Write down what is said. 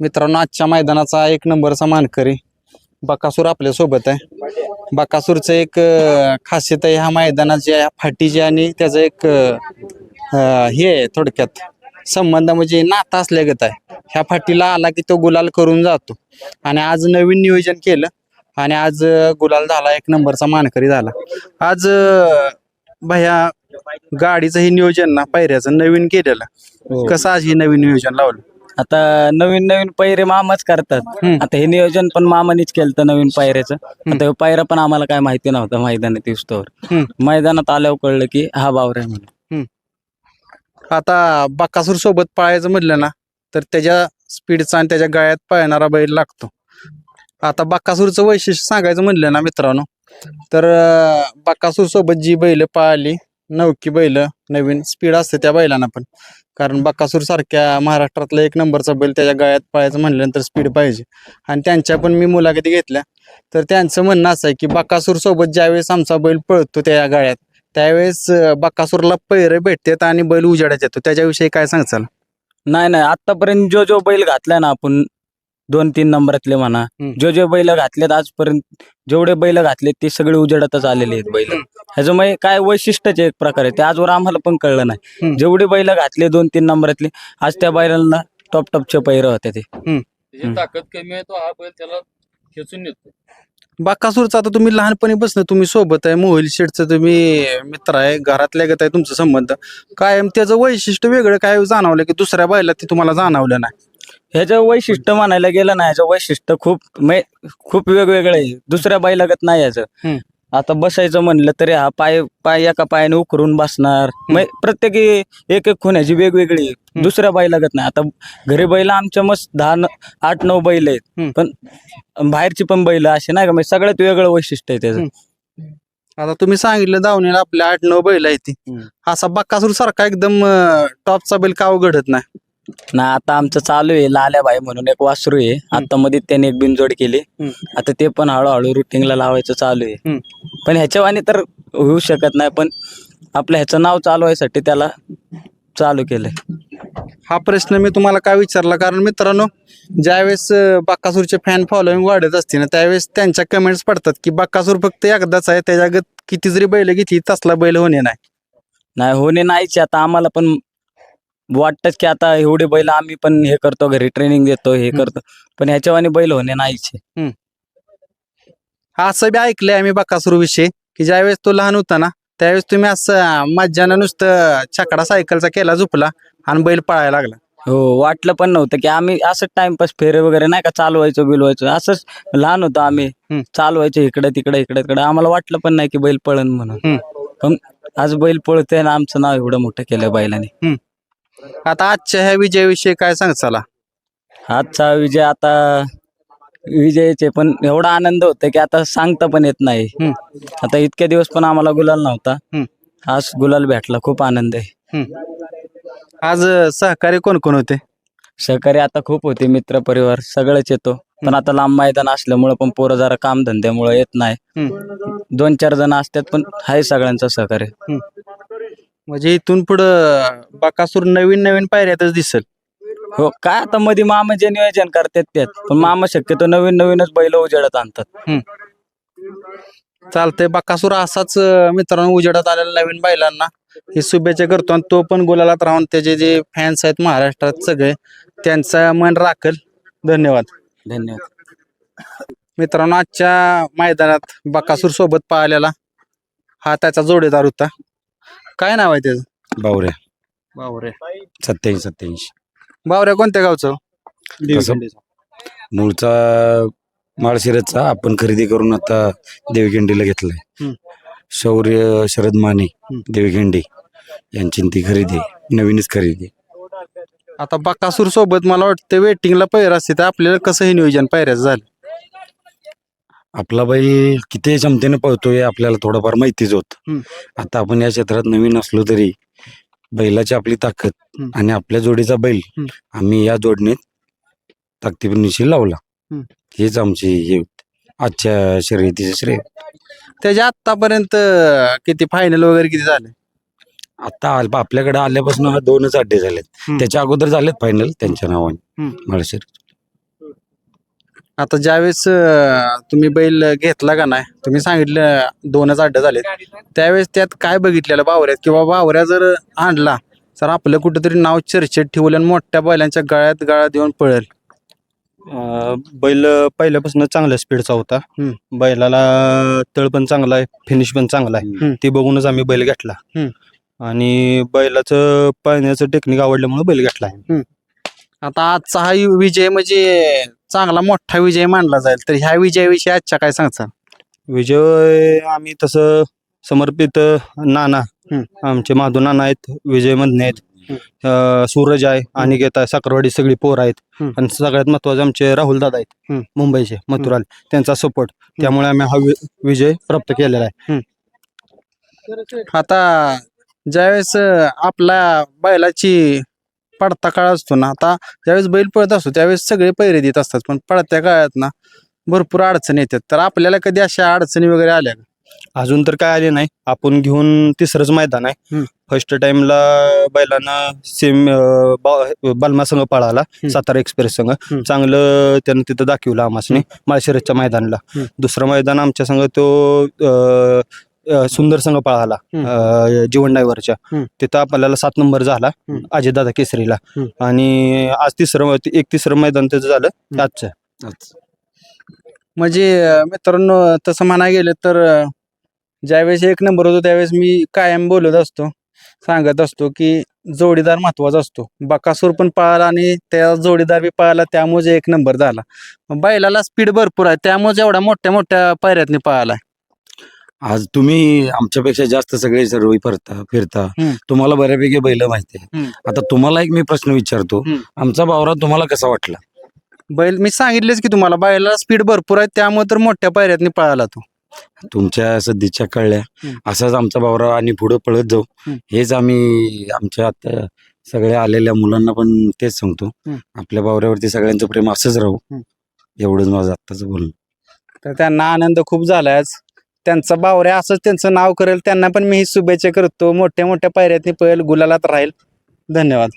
मित्रांनो आजच्या मैदानाचा एक नंबरचा मानकरी बकासूर आपल्यासोबत आहे. बकासूरचं एक खासियत आहे ह्या मैदानाची ह्या फाटीची आणि त्याचं एक हे आहे थोडक्यात. संबंध म्हणजे नाता असल्यागत आहे. ह्या फाटीला आला की तो गुलाल करून जातो. आणि आज नवीन नियोजन केलं आणि आज गुलाल झाला एक नंबरचा मानकरी झाला. आज भैया गाडीचं हे नियोजन ना पायऱ्याचं नवीन केलेलं. कसं आज हे नवीन नियोजन लावलं? आता नवीन नवीन पैरे मामाच करतात. आता हे नियोजन पण मामानीच केलं नवीन पायऱ्याचं. आता पायरा पण आम्हाला काय माहिती नव्हतं मैदानात हम्म. मैदानात आल्यावर कळलं की हा बावर आहे म्हणून. आता बकासूर सोबत पळायचं म्हटलं ना तर त्याच्या स्पीडचा आणि त्याच्या गळ्यात पळणारा बैल लागतो. आता बकासूरचं वैशिष्ट्य सांगायचं म्हटलं ना मित्रांनो तर बकासूर सोबत जी बैल पळाली नवकी बैल नवीन स्पीड असते त्या बैलांना पण. कारण बक्कासूर सारख्या महाराष्ट्रातला एक नंबरचा बैल त्याच्या गळ्यात पळायचं म्हणल्यानंतर स्पीड पाहिजे. आणि त्यांच्या पण मी मुलाखती घेतल्या. तर त्यांचं म्हणणं असं आहे की बक्कासूर सोबत ज्यावेळेस आमचा बैल पळतो त्या गळ्यात त्यावेळेस बक्कासूरला पैरे भेटतात आणि बैल उजाड्यात येतो. त्याच्याविषयी काय सांगचाल नाही नाही. आतापर्यंत जो जो बैल घातलाय ना आपण दोन तीन नंबरातले म्हणा. हम्म. जो जो बैल घातलेत आजपर्यंत जेवढे बैल घातलेत ते सगळे उजेडातच आलेले आहेत बैल. ह्याच्यामुळे काय वैशिष्ट्यच एक प्रकार आहे. ते आजवर आम्हाला पण कळलं नाही. हम्म. जेवढे बैल घातले दोन तीन नंबरातले आज त्या बैलांना टॉप टॉपचे पैर होते ते. त्याची हम्म. ताकद कमी आहे तो हा बैल त्याला खेचून नेतो. बकासूरचा आता तुम्ही लहानपणी बसणं तुम्ही सोबत आहे मोहिल शेठचं तुम्ही मित्र आहे घरातल्या गत आहे तुमचा संबंध. कायम त्याचं वैशिष्ट्य वेगळं काय जाणवलं की दुसऱ्या बैलात ते तुम्हाला जाणवलं नाही. ह्याचं वैशिष्ट्य म्हणायला गेलं ना ह्याचं वैशिष्ट्य खूप मै- खूप वेगवेगळं आहे. दुसऱ्या बैलागत नाही याचं हम्म. आता बसायचं म्हणलं तरी हा पाय पाय एका पायाने उकरून बसणार. मै- प्रत्येकी एक एक खुण्याची वेगवेगळी आहे. दुसऱ्या बैलागत नाही. आता घरी बैल आमच्या मस्त दहा न- आठ नऊ बैल आहेत. पण बाहेरची पण बैल असे नाही का? म्हणजे सगळ्यात वेगळं वैशिष्ट्य आहे त्याचं. हम्म. आता तुम्ही सांगितलं दावणीला आपल्या आठ नऊ बैल आहे ती. हम्म. असा बक्कासूर सारखा एकदम अं, टॉपचा बैल का घडत नाही? ना आता आमचं चालू आहे लाल्या बाई म्हणून एक वासरू आहे. आता मध्ये त्याने एक बिनजोड केली. आता ते पण हळूहळू रुटीनला लावायचं चालू आहे. पण ह्याच्यावानी तर होऊ शकत नाही पण आपलं ह्याचं नाव चालवायसाठी त्याला चालू केलंय. हा प्रश्न मी तुम्हाला काय विचारला? कारण मित्रांनो ज्यावेळेस अं, बक्कासूरचे फॅन फॉलोईंग वाढत असते ना त्यावेळेस त्यांच्या कमेंट्स पडतात की बक्कासूर फक्त एकदाच आहे त्याच्यागत किती जरी बैल घेतली तसला बैल होणे नाही. नाही होणे नाहीच आता आम्हाला पण वाटतच की आता एवढे बैल आम्ही पण हे करतो घरी ट्रेनिंग देतो हे हम्म. करतो पण ह्याच्यावानी बैल होणे नाहीच आहे. हा असं बी ऐकलंय आम्ही बकासूर विषयी की ज्यावेळेस तो लहान होता ना त्यावेळेस तुम्ही असं मज्जानं नुसतं छकडा सायकलचा केला झुपला आणि बैल पळायला लागला हो वाटलं पण नव्हतं की आम्ही असंच टाइमपास फेरे वगैरे नाही का चालवायचो बिलवायचो असंच लहान होतो आम्ही हम्म. चालवायचो इकडे तिकडे इकडे तिकडे आम्हाला वाटलं पण नाही की बैल पळन म्हणून हम्म. पण आज बैल पळतोय ना आमचं नाव एवढं मोठं केलं बैलाने आता आजच्या ह्या विजयाविषयी काय सांग चला. आजचा विजय आता विजयाचे पण एवढा आनंद होतो की आता सांगता पण येत नाही. आता इतक्या दिवस पण आम्हाला गुलाल नव्हता. आज गुलाल भेटला खूप आनंद आहे. आज अं, सहकारी कोण कोण होते? सहकारी आता खूप होते मित्र परिवार सगळंच येतो. पण आता लांब मैदान असल्यामुळं पण पोरं जरा काम धंद्यामुळे येत नाही. दोन चार जण असतात पण आहे सगळ्यांचं सहकार्य. म्हणजे इथून पुढं बकासूर नवीन नवीन पायऱ्यातच दिसल. हो काय आता मध्ये मामा जे नियोजन करतात त्यात पण मामा शक्यतो नवीन नवीनच बैल उजेडत आणतात. चालतंय बकासूर असाच अं, मित्रांनो उजेडात आलेल्या नवीन बैलांना. हे शुभेच्छा करतो आणि तो पण गुलालात राहून त्याचे जे फॅन्स आहेत महाराष्ट्रात सगळे त्यांचा मन राखल. धन्यवाद. धन्यवाद. मित्रांनो आजच्या मैदानात बकासूर सोबत पाहिलेला हा त्याचा जोडीदार होता. काय नाव आहे त्याचं बावऱ्या बावरे सत्याऐंशी सत्याऐंशी बावऱ्या कोणत्या गावचं? मूळचा माळशिरसचा आपण खरेदी करून आता देवगिंडीला घेतलाय हम्म. शौर्य शरद माने हम्म. देवगिंडी यांची ती खरेदी आहे. नवीनच खरेदी आता बकासूर सोबत मला वाटतं वेटिंगला पैर असते तर आपल्याला कसं हे नियोजन पायऱ्याचं झालं आपला बैल किती क्षमतेने पळतोय आपल्याला थोडंफार माहितीच होत हम्म. आता आपण या क्षेत्रात नवीन असलो तरी बैलाची आपली ताकद हम्म. आणि आपल्या जोडीचा बैल हम्म. आम्ही या जोडणीत ताकदीनिशी लावला हम्म. हेच आमची हे होते. आजच्या शर्यतीचे श्रेय त्याच्या आतापर्यंत किती फायनल वगैरे किती झाले आता आपल्याकडे आल्यापासून दोनच अड्डे झालेत हम्म. त्याच्या अगोदर झालेत फायनल त्यांच्या नावाने हम्म. माळशेर आता ज्यावेळेस अं, तुम्ही बैल घेतला का नाही तुम्ही सांगितलं दोनच अड्डे झाले त्यावेळेस त्यात काय बघितलेलं बावऱ्यात? किंवा बावऱ्या जर आणला तर आपलं कुठेतरी नाव चर्चेत ठेवलं आणि मोठ्या बैलांच्या गळ्यात गळ्यात देऊन पळेल. अं, बैल पहिल्यापासून चांगल्या स्पीडचा होता. हम्म. बैलाला तळ पण चांगला आहे फिनिश पण चांगला हम्म. आहे ते बघूनच आम्ही बैल घेतला. हम्म. आणि बैलाचं पळण्याचं टेक्निक आवडल्यामुळे बैल घेतला. आहे आता आजचा हा यु- विजय म्हणजे चांगला मोठा विजय मानला जाईल. तर ह्या विजयाविषयी आजच्या काय सांगता विजय आम्ही तसं समर्पित नाना. आमचे माधव नाना आहेत विजय मधने आहेत. अं, सूरज आहे अनिकेत आहे साखरवाडी सगळी पोर आहेत. हम्म. आणि सगळ्यात महत्त्वाचे आमचे राहुल दादा आहेत. मुंबईचे मथुराल. त्यांचा सपोर्ट त्यामुळे आम्ही हा वि- विजय प्राप्त केलेला आहे. आता ज्यावेळेस अं, आपला बैलाची पडता काळ असतो ना आता ज्यावेळेस बैल पळत असतो त्यावेळेस सगळे पैरे देत असतात पण पडत्या काळात ना भरपूर अडचणी येतात तर आपल्याला कधी अशा अडचणी वगैरे आल्या का? अजून तर काय आले नाही आपण घेऊन तिसरंच मैदान आहे हम्म. फर्स्ट टाइमला बैलांना सेम बलमा संघ पळाला. सातारा एक्सप्रेस संघ हम्म. चांगलं त्यानं तिथं दाखवलं आम्हाला माळशिरसच्या मैदानला हम्म. दुसरं मैदान आमच्या संघ तो अं, अं, सुंदर संघ पळाला हम्म. अं, जीवन डायव्हरच्या हम्म. तिथं आपल्याला सात नंबर झाला हम्म. अजयदादा केसरीला हम्म. आणि आज तिसरं एक तिसरं मैदान त्याचं झालं आजचं म्हणजे अं, मित्रांनो तसं म्हणायला गेलं तर अं, ज्यावेळेस एक नंबर होतो त्यावेळेस मी कायम बोलत असतो सांगत असतो की जोडीदार महत्त्वाचा असतो बकासूर पण पळाला आणि त्या जोडीदार बी पळाला त्यामुळे एक नंबर झाला बैलाला स्पीड भरपूर आहे त्यामुळे एवढ्या मोठ्या मोठ्या पायऱ्यातनी पळाला आज तुम्ही आमच्यापेक्षा जास्त सगळे सर्व फिरता फिरता. तुम्हाला बऱ्यापैकी बैल माहिती आहे. आता तुम्हाला एक मी प्रश्न विचारतो. आमचा बावरा तुम्हाला कसा वाटला बैल मी सांगितलेच की तुम्हाला बैलाला स्पीड भरपूर आहे त्यामुळे तर मोठ्या पायऱ्यातनी पळाला तो तुमच्या सध्याच्या कळल्या. असाच आमचा बावरा आणि पुढे पळत जाऊ. हेच आम्ही आमच्या आता सगळ्या आलेल्या मुलांना पण तेच सांगतो. आपल्या बावऱ्यावरती सगळ्यांचं प्रेम असंच राहू. एवढंच माझं आत्ताच बोलणं तर त्यांना आनंद खूप झालाय आज त्यांचा बावऱ्या असंच त्यांचं नाव करेल त्यांना पण मी ही शुभेच्छा करतो. मोठ्या मोठ्या पायऱ्यातनी पळेल गुलालात राहील. धन्यवाद.